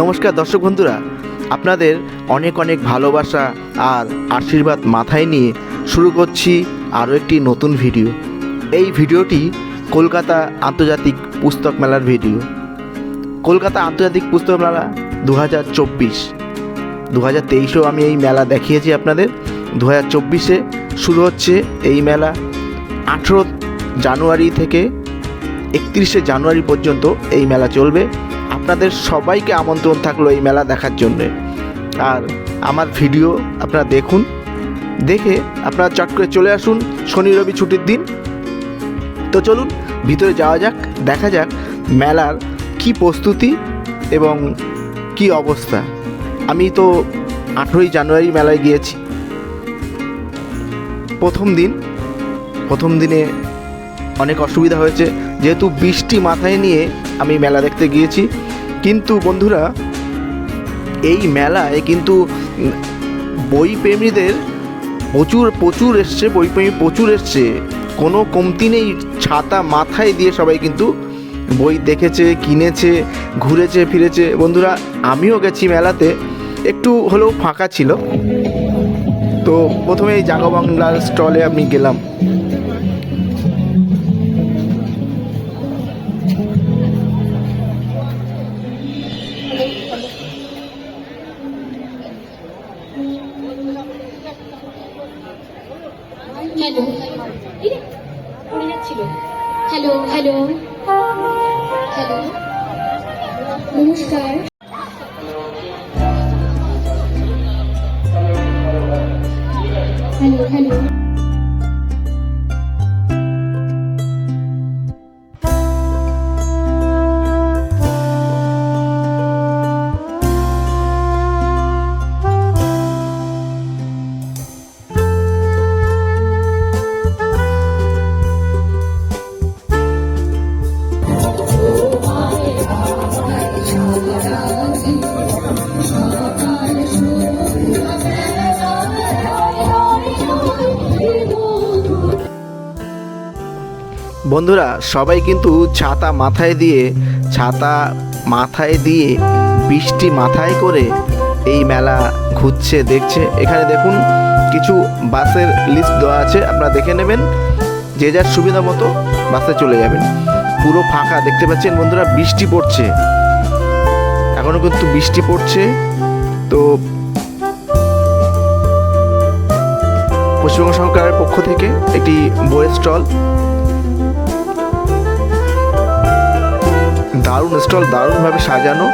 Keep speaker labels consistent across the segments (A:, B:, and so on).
A: নমস্কার দর্শক বন্ধুরা, আপনাদের অনেক অনেক ভালোবাসা আর আশীর্বাদ মাথায় নিয়ে শুরু করছি আরও একটি নতুন ভিডিও। এই ভিডিওটি কলকাতা আন্তর্জাতিক পুস্তক মেলার ভিডিও। কলকাতা আন্তর্জাতিক পুস্তক মেলা দু হাজার চব্বিশ। দু হাজার তেইশেও আমি এই মেলা দেখিয়েছি আপনাদের। দু হাজার চব্বিশে শুরু হচ্ছে এই মেলা। আঠেরো জানুয়ারি থেকে একত্রিশে জানুয়ারি পর্যন্ত এই মেলা চলবে। আপনাদের সবাইকে আমন্ত্রণ থাকল এই মেলা দেখার জন্যে। আর আমার ভিডিও আপনারা দেখুন, দেখে আপনারা চট করে চলে আসুন শনি রবি ছুটির দিন। তো চলুন, ভিতরে যাওয়া যাক, দেখা যাক মেলার কি প্রস্তুতি এবং কি অবস্থা। আমি তো আঠেরোই জানুয়ারি মেলায় গিয়েছি। প্রথম দিন, প্রথম দিনে অনেক অসুবিধা হয়েছে। যেহেতু বৃষ্টি মাথায় নিয়ে আমি মেলা দেখতে গিয়েছি কিন্তু বন্ধুরা এই মেলায় কিন্তু উম, বই প্রেমীদের প্রচুর প্রচুর এসছে বই প্রেমী প্রচুর এসছে। কোনো কমতি নেই ছাতা মাথায় দিয়ে সবাই কিন্তু বই দেখেছে কিনেছে ঘুরেছে ফিরেছে। বন্ধুরা আমিও গেছি মেলাতে একটু হলেও ফাঁকা ছিল। তো প্রথমে এই জাগো বাংলার স্টলে আমি গেলাম।
B: হ্যালো। পড়ে যাচ্ছিল। Hello hello. হ্যালো। নমস্কার।
A: বন্ধুরা, সবাই কিন্তু ছাতা মাথায় দিয়ে, ছাতা মাথায় দিয়ে, বৃষ্টি মাথায় করে এই মেলা ঘুরছে, দেখছে। এখানে দেখুন, কিছু বাসের লিস্ট দেওয়া আছে, আপনারা দেখে নেবেন। যে যার সুবিধা মতো বাসে চলে যাবেন। পুরো ফাঁকা, দেখতে পাচ্ছেন বন্ধুরা, বৃষ্টি পড়ছে। এখনও কিন্তু বৃষ্টি পড়ছে। তো পশ্চিমবঙ্গ সরকারের পক্ষ থেকে একটি বইয়ের স্টল দারুণ স্টল দারুণভাবে সাজানো।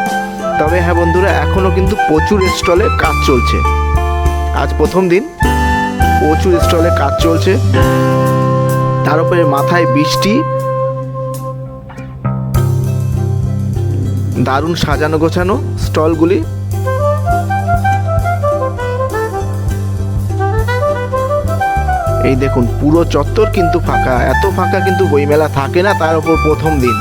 A: তবে হ্যাঁ বন্ধুরা এখনও কিন্তু প্রচুর স্টলে কাজ চলছে। আজ প্রথম দিন, প্রচুর স্টলে কাজ চলছে। তার উপরে মাথায় বৃষ্টি। দারুণ সাজানো গোছানো স্টলগুলি এই দেখুন, পুরো চত্বর কিন্তু ফাঁকা। এত ফাঁকা কিন্তু বইমেলা থাকে না তার উপর প্রথম দিন।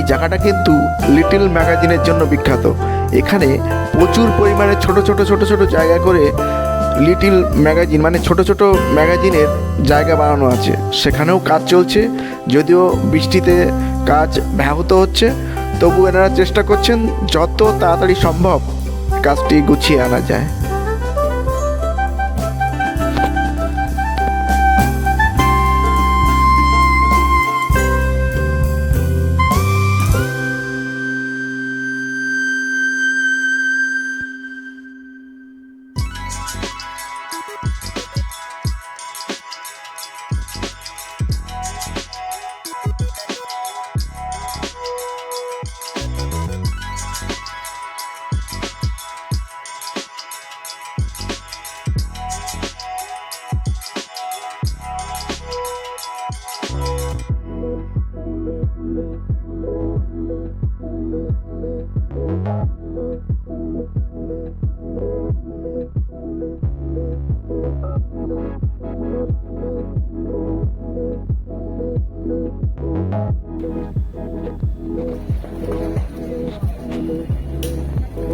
A: এই জায়গাটা কিন্তু লিটল ম্যাগাজিনের জন্য বিখ্যাত। এখানে প্রচুর পরিমাণে ছোট ছোট ছোট ছোট জায়গা করে লিটিল ম্যাগাজিন মানে ছোট ছোট ম্যাগাজিনের জায়গা বানানো আছে। সেখানেও কাজ চলছে, যদিও বৃষ্টিতে কাজ ব্যাহত হচ্ছে। তবু এনারা চেষ্টা করছেন যত তাড়াতাড়ি সম্ভব কাজটি গুছিয়ে আনা যায়।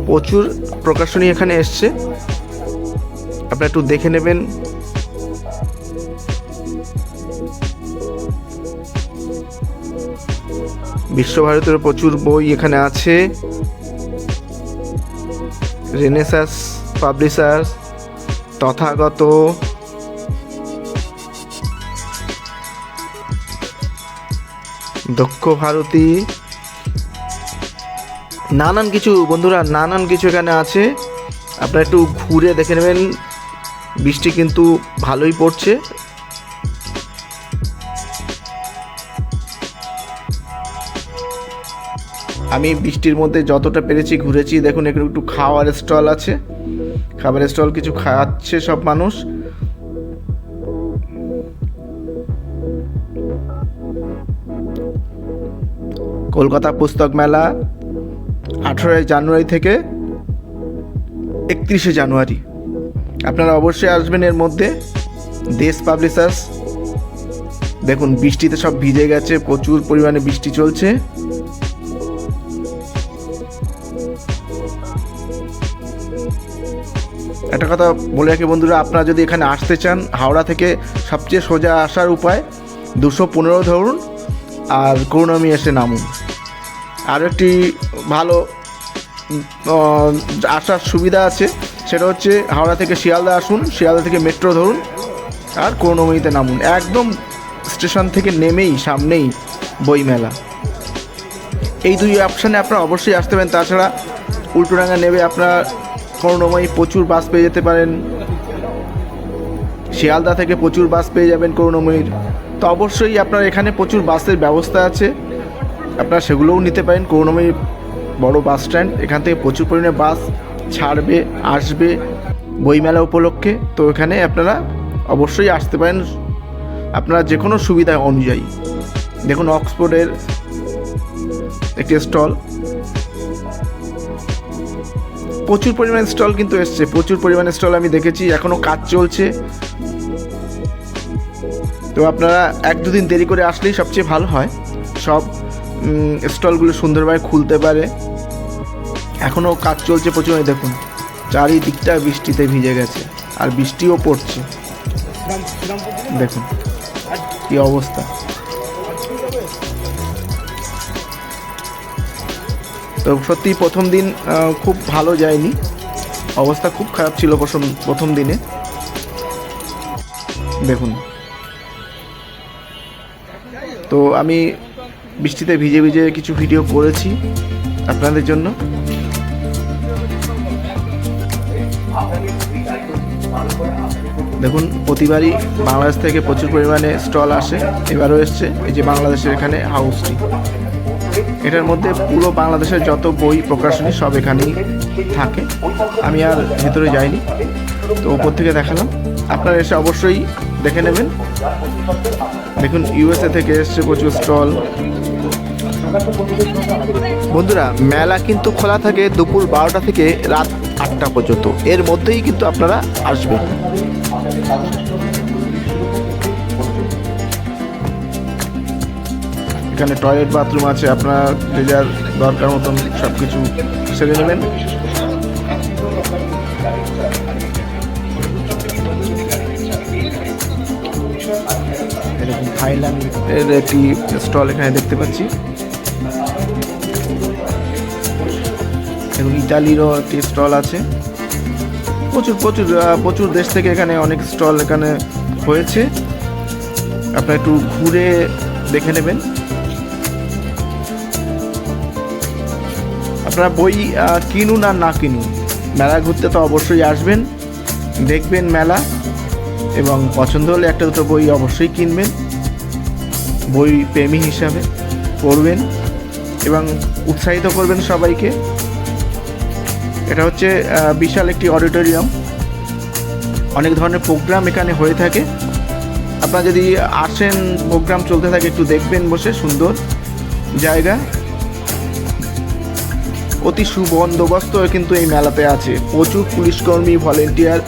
A: প্রচুর প্রকাশনী এখানে এসছে। আপনারা একটু দেখে নেবেন। বিশ্বভারতের প্রচুর বই এখানে আছে। Renaissance publishers Tathagata. দক্ষ ভারতী। নানান কিছু, বন্ধুরা, নানান কিছু এখানে আছে। আপনারা একটু ঘুরে দেখে নেবেন। বৃষ্টি কিন্তু ভালোই পড়ছে। আমি বৃষ্টির মধ্যে যতটা পেরেছি ঘুরেছি, দেখুন, এখানে একটু খাওয়ার স্টল আছে। খাবারের স্টল কিছু খাওয়াচ্ছে সব মানুষ। কলকাতা পুস্তক মেলা আঠেরোই জানুয়ারি থেকে একত্রিশে জানুয়ারি। আপনারা অবশ্যই আসবেন এর মধ্যে। দেশ পাবলিশার্স। দেখুন, বৃষ্টিতে সব ভিজে গেছে, প্রচুর পরিমাণে বৃষ্টি চলছে। একটা কথা বলে রাখি বন্ধুরা, আপনারা যদি এখানে আসতে চান, হাওড়া থেকে সবচেয়ে সোজা আসার উপায় দুশো পনেরো ধরুন আর করুণামি এসে নামুন। আরও একটি ভালো আসার সুবিধা আছে, সেটা হচ্ছে হাওড়া থেকে শিয়ালদা আসুন, শিয়ালদা থেকে মেট্রো ধরুন আর করুণাময়ীতে নামুন। একদম স্টেশন থেকে নেমেই সামনেই বইমেলা। এই দুই অপশানে আপনারা অবশ্যই আসতে পারেন। তাছাড়া উল্টোডাঙ্গা নেবে আপনার করুণাময়ী প্রচুর বাস পেয়ে যেতে পারেন। শিয়ালদা থেকে প্রচুর বাস পেয়ে যাবেন করুণাময়ীর। তো অবশ্যই আপনার এখানে প্রচুর বাসের ব্যবস্থা আছে। আপনারা সেগুলোও নিতে পারেন। করুণাময়ী বড় বাস স্ট্যান্ড। এখান থেকে প্রচুর পরিমাণে বাস ছাড়বে, আসবে বইমেলা উপলক্ষে। তো এখানে আপনারা অবশ্যই আসতে পারেন। আপনারা যে কোনো সুবিধা অনুযায়ী। দেখুন অক্সফোর্ডের একটি স্টল। প্রচুর পরিমাণে স্টল কিন্তু এসছে, প্রচুর পরিমাণে স্টল আমি দেখেছি এখনও কাজ চলছে। তো আপনারা এক দুদিন দেরি করে আসলেই সবচেয়ে ভালো হয়। সব স্টলগুলো সুন্দরভাবে খুলতে পারে। এখনও কাজ চলছে প্রচুর দেখুন, চারিদিকটা বৃষ্টিতে ভিজে গেছে, আর বৃষ্টিও পড়ছে। দেখুন, কি অবস্থা। তো সত্যি প্রথম দিন খুব ভালো যায়নি। অবস্থা খুব খারাপ ছিল প্রথম প্রথম দিনে। দেখুন। তো আমি বৃষ্টিতে ভিজে ভিজে কিছু ভিডিও করেছি আপনাদের জন্য। দেখুন, প্রতিবারই বাংলাদেশ থেকে প্রচুর পরিমাণে স্টল আসে, এবারও এসছে, এই যে বাংলাদেশের এখানে হাউসটি এটার মধ্যে পুরো বাংলাদেশের যত বই প্রকাশনী সব এখানেই থাকে। আমি আর ভেতরে যাইনি, তো ওপর থেকে দেখালাম। আপনারা এসে অবশ্যই দেখে নেবেন। দেখুন ইউএসএ থেকে এসছে প্রচুর স্টল। বন্ধুরা, মেলা কিন্তু খোলা থাকে দুপুর বারোটা থেকে রাত আটটা পর্যন্ত। এর মধ্যেই কিন্তু আপনারা আসবেন। এখানে টয়লেট বাথরুম আছে, আপনার যে যার দরকার মতন সব কিছু সেরে নেবেন। এরকম থাইল্যান্ডের একটি স্টল এখানে দেখতে পাচ্ছি। এবং ইটালিরও একটি স্টল আছে। প্রচুর প্রচুর প্রচুর দেশ থেকে এখানে অনেক স্টল এখানে হয়েছে। আপনারা একটু ঘুরে দেখে নেবেন। আপনারা বই কিনুন আর না কিনুন। মেলা ঘুরতে তো অবশ্যই আসবেন, দেখবেন মেলা, এবং পছন্দ হলে একটা দুটো বই অবশ্যই কিনবেন। বই প্রেমী হিসাবে পড়বেন, এবং উৎসাহিত করবেন সবাইকে। এটা হচ্ছে বিশাল একটি অডিটোরিয়াম। অনেক ধরনের প্রোগ্রাম এখানে হয়ে থাকে। আপনারা যদি আসেন, প্রোগ্রাম চলতে থাকে, একটু দেখবেন বসে, সুন্দর জায়গা। অতি সুবন্দোবস্ত কিন্তু এই মেলাতে আছে। প্রচুর পুলিশকর্মী, ভলেন্টিয়ার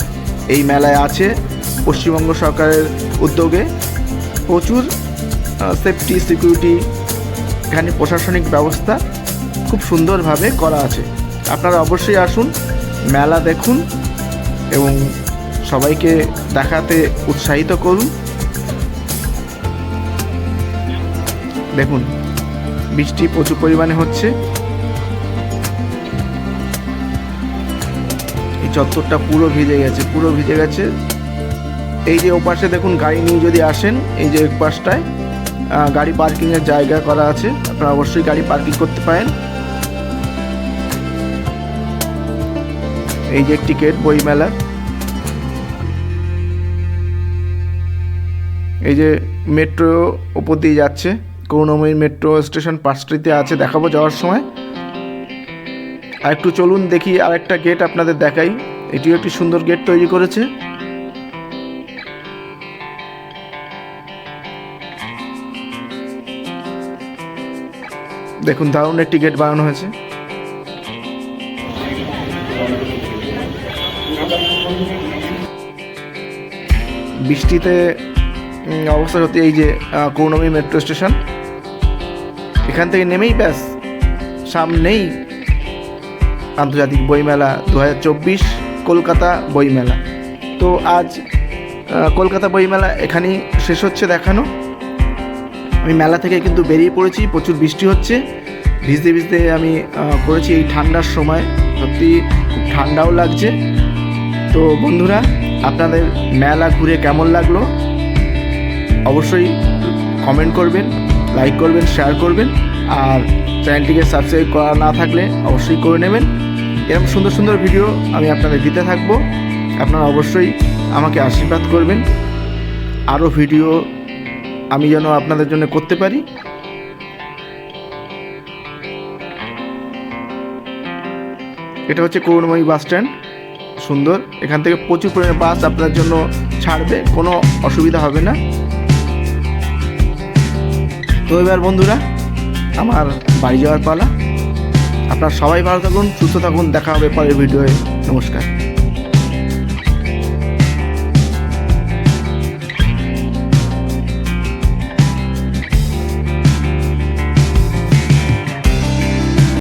A: এই মেলায় আছে। পশ্চিমবঙ্গ সরকারের উদ্যোগে প্রচুর সেফটি সিকিউরিটি এখানে প্রশাসনিক ব্যবস্থা খুব সুন্দরভাবে করা আছে। আপনারা অবশ্যই আসুন, মেলা দেখুন এবং সবাইকে দেখাতে উৎসাহিত করুন। দেখুন, বৃষ্টি প্রচুর পরিমাণে হচ্ছে। এই চত্বরটা পুরো ভিজে গেছে, পুরো ভিজে গেছে। এই যে ওপাশে দেখুন গাড়ি নিয়ে যদি আসেন, এই যে পাশটায় গাড়ি পার্কিংয়ের জায়গা করা আছে, আপনারা অবশ্যই গাড়ি পার্কিং করতে পারেন। এই যে একটি গেট বইমেলার এই যে মেট্রো ওপর দিয়ে যাচ্ছে, করুণাময়ী মেট্রো স্টেশন পাঁচটিতে আছে, দেখাবো যাওয়ার সময়। আর একটু চলুন দেখি আরেকটা গেট আপনাদের দেখাই। এটিও একটি সুন্দর গেট তৈরি করেছে। দেখুন, দারুণ একটি গেট বানানো হয়েছে। বৃষ্টিতে অবস্থা সত্যি এই যে করুণাময়ী মেট্রো স্টেশন এখান থেকে নেমেই ব্যাস, সামনেই আন্তর্জাতিক বইমেলা দু হাজার চব্বিশ কলকাতা বইমেলা। তো আজ কলকাতা বইমেলা এখানেই শেষ হচ্ছে দেখানো। আমি মেলা থেকে কিন্তু বেরিয়ে পড়েছি, প্রচুর বৃষ্টি হচ্ছে। ভিজতে ভিজতে আমি করেছি এই ঠান্ডার সময়। সত্যি খুব ঠান্ডাও লাগছে। তো বন্ধুরা, আপনাদের মেলা ঘুরে কেমন লাগল? অবশ্যই কমেন্ট করবেন লাইক করবেন শেয়ার করবেন। আর চ্যানেলটিকে সাবস্ক্রাইব করা না থাকলে অবশ্যই করে নেবেন। এরকম সুন্দর সুন্দর ভিডিও আমি আপনাদের দিতে থাকব। আপনারা অবশ্যই আমাকে আশীর্বাদ করবেন। আরও ভিডিও আমি যেন আপনাদের জন্য করতে পারি। এটা হচ্ছে করুণময়ী বাস স্ট্যান্ড। সুন্দর। এখান থেকে প্রচুর পরিমাণে বাস আপনার জন্য ছাড়বে। কোনো অসুবিধা হবে না। তো এবার বন্ধুরা, আমার বাড়ি যাওয়ার পালা। আপনারা সবাই ভালো থাকুন সুস্থ থাকুন দেখা হবে পরের ভিডিওয়ে। নমস্কার।